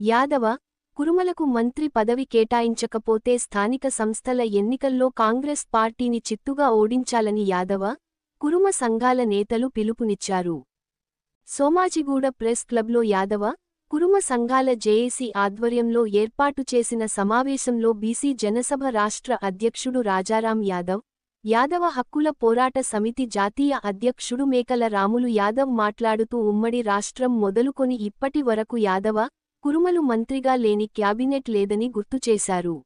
యాదవ కురుమలకు మంత్రి పదవి కేటాయించకపోతే స్థానిక సంస్థల ఎన్నికల్లో కాంగ్రెస్ పార్టీని చిత్తుగా ఓడించాలని యాదవ కురుమ సంఘాల నేతలు పిలుపునిచ్చారు. సోమాజిగూడ ప్రెస్ క్లబ్లో యాదవ కురుమ సంఘాల జేఏసీ ఆధ్వర్యంలో ఏర్పాటు చేసిన సమావేశంలో బీసీ జనసభ రాష్ట్ర అధ్యక్షుడు రాజారాం యాదవ్ యాదవ హక్కుల పోరాట సమితి జాతీయ అధ్యక్షుడు మేకల రాములు యాదవ్ మాట్లాడుతూ ఉమ్మడి రాష్ట్రం మొదలుకొని ఇప్పటి వరకు యాదవ కురుమలు మంత్రిగా లేని క్యాబినెట్ లేదని గుర్తుచేశారు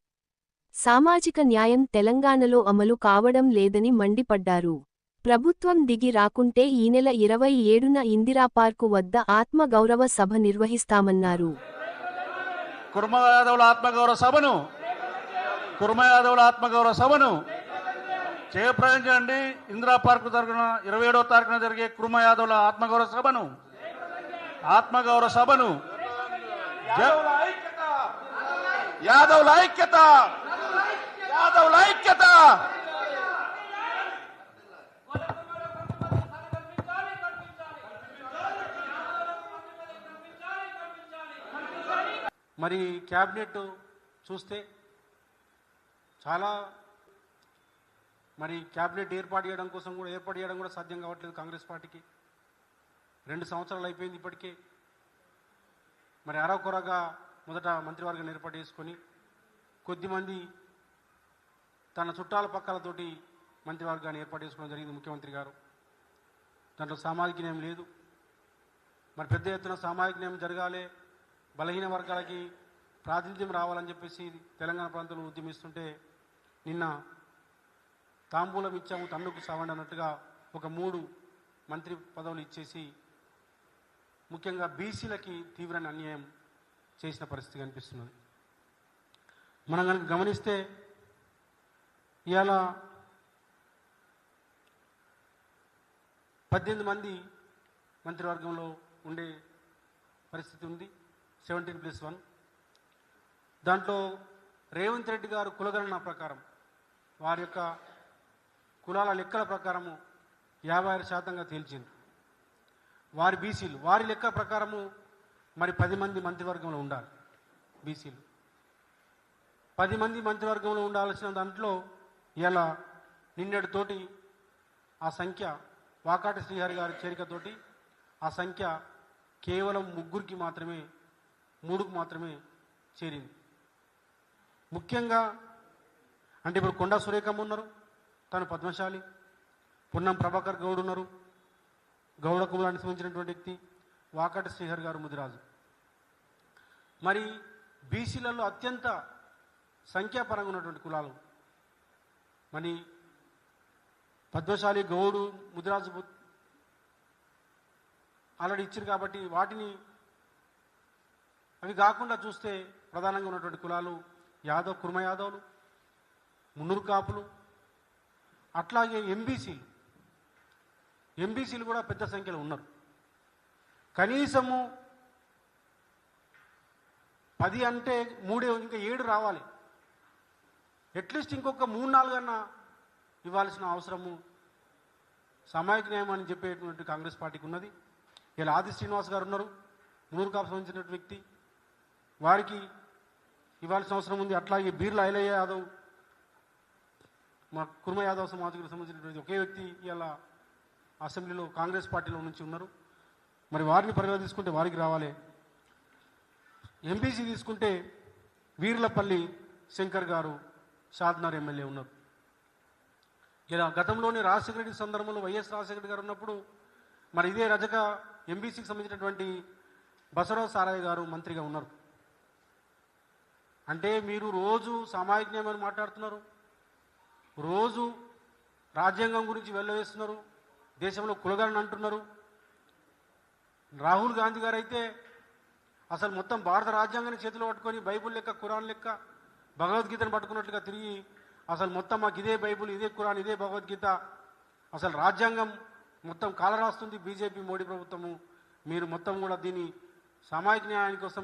సామాజిక న్యాయం తెలంగాణలో అమలు కావడం లేదని మండిపడ్డారు. ప్రభుత్వం దిగి రాకుంటే ఈ నెల ఇరవై ఏడున ఇందిరాపార్కు వద్ద ఆత్మగౌరవ సభ నిర్వహిస్తామన్నారు. కుర్మయాదవుల ఆత్మగౌరవ సభను? కుర్మయాదవుల ఆత్మగౌరవ సభను? జయప్రదించండి ఇందిరా పార్కు తరఫున ఇరవై ఏడవ తారీఖున జరిగే కుర్మయాదవుల ఆత్మగౌరవ సభను? ఆత్మగౌరవ సభను? యాదవుల ఐక్యత! యాదవుల ఐక్యత! యాదవుల ఐక్యత! మరి క్యాబినెట్ చూస్తే చాలా మరి క్యాబినెట్ ఏర్పాటు చేయడం కోసం కూడా ఏర్పాటు చేయడం కూడా సాధ్యం కావట్లేదు కాంగ్రెస్ పార్టీకి. రెండు సంవత్సరాలు అయిపోయింది ఇప్పటికే. మరి అరకొరగా మొదట మంత్రివర్గం ఏర్పాటు చేసుకొని కొద్దిమంది తన చుట్టాల పక్కలతోటి మంత్రివర్గాన్ని ఏర్పాటు చేసుకోవడం జరిగింది ముఖ్యమంత్రి గారు. దాంట్లో సామాజిక న్యాయం లేదు. మరి పెద్ద ఎత్తున సామాజిక న్యాయం జరగాలి బలహీన వర్గాలకి ప్రాతినిధ్యం రావాలని చెప్పేసి తెలంగాణ ప్రాంతంలో ఉద్యమిస్తుంటే నిన్న తాంబూలం ఇచ్చాము తన్నుకు సావండి అన్నట్టుగా ఒక మూడు మంత్రి పదవులు ఇచ్చేసి ముఖ్యంగా బీసీలకి తీవ్రమైన అన్యాయం చేసిన పరిస్థితి కనిపిస్తున్నది. మనం కనుక గమనిస్తే ఇవాళ పద్దెనిమిది మంది మంత్రివర్గంలో ఉండే పరిస్థితి ఉంది. Seventeen plus one. దాంట్లో రేవంత్ రెడ్డి గారు కులగణన ప్రకారం వారి యొక్క కులాల లెక్కల ప్రకారము యాభై ఆరు శాతంగా తేల్చింది వారి బీసీలు. వారి లెక్క ప్రకారము మరి పది మంది మంత్రివర్గంలో ఉండాలి బీసీలు. పది మంది మంత్రివర్గంలో ఉండాల్సిన దాంట్లో ఇలా నిన్నటితోటి ఆ సంఖ్య వాకాటి శ్రీహరి గారి చేరికతోటి ఆ సంఖ్య కేవలం ముగ్గురికి మాత్రమే మూడుకు మాత్రమే చేరింది. ముఖ్యంగా అంటే ఇప్పుడు కొండా సురేఖమ్మ ఉన్నారు తను పద్మశాలి. పున్నం ప్రభాకర్ గౌడ్ ఉన్నారు గౌడ కులానికి సంబంధించినటువంటి వ్యక్తి వాకట శ్రీహర్ గారు ముదిరాజు. మరి బీసీలలో అత్యంత సంఖ్యాపరంగా ఉన్నటువంటి కులాలు. మరి పద్మశాలి గౌడు ముదిరాజు ఆల్రెడీ ఇచ్చారు కాబట్టి వాటిని అవి కాకుండా చూస్తే ప్రధానంగా ఉన్నటువంటి కులాలు యాదవ్ కుర్మ యాదవులు మున్నూరు కాపులు అట్లాగే ఎంబీసీలు. ఎంబీసీలు కూడా పెద్ద సంఖ్యలో ఉన్నారు. కనీసము పది అంటే మూడే ఇంకా ఏడు రావాలి. అట్లీస్ట్ ఇంకొక మూడు నాలుగన్నా ఇవ్వాల్సిన అవసరము. సామాజిక న్యాయం అని చెప్పేటువంటి కాంగ్రెస్ పార్టీకి ఉన్నది. ఇలా ఆది శ్రీనివాస్ గారు ఉన్నారు. మునూరు కాపు సంబంధించిన వ్యక్తి. వారికి ఇవ్వాల్సిన అవసరం ఉంది. అట్లాగే బీర్ల ఐలయ్య యాదవ్ మా కుర్మ యాదవ్ సమాజకు సంబంధించినటువంటి ఒకే వ్యక్తి. ఇలా అసెంబ్లీలో కాంగ్రెస్ పార్టీలో నుంచి ఉన్నారు. మరి వారిని పరిగణ తీసుకుంటే వారికి రావాలి. ఎంపీసీ తీసుకుంటే వీర్లపల్లి శంకర్ గారు షాద్నార్ ఎమ్మెల్యే ఉన్నారు. ఇలా గతంలోని రాజశేఖర రెడ్డి సందర్భంలో వైఎస్ రాజశేఖర గారు ఉన్నప్పుడు మరి ఇదే రజక ఎంబీసీకి సంబంధించినటువంటి బసవరావు సారాయ్ గారు మంత్రిగా ఉన్నారు. అంటే మీరు రోజు సామాజిక మాట్లాడుతున్నారు. రోజు రాజ్యాంగం గురించి వెళ్ళవేస్తున్నారు దేశంలో కులగాలని అంటున్నారు. రాహుల్ గాంధీ గారు అయితే అసలు మొత్తం భారత రాజ్యాంగాన్ని చేతిలో పట్టుకొని బైబుల్ లెక్క కురాన్ లెక్క భగవద్గీతను పట్టుకున్నట్లుగా తిరిగి అసలు మొత్తం మాకు ఇదే బైబుల్ ఇదే కురాన్ ఇదే భగవద్గీత. అసలు రాజ్యాంగం మొత్తం కాలరాస్తుంది బీజేపీ మోడీ ప్రభుత్వము. మీరు మొత్తం కూడా దీన్ని సామాజిక న్యాయానికి కోసం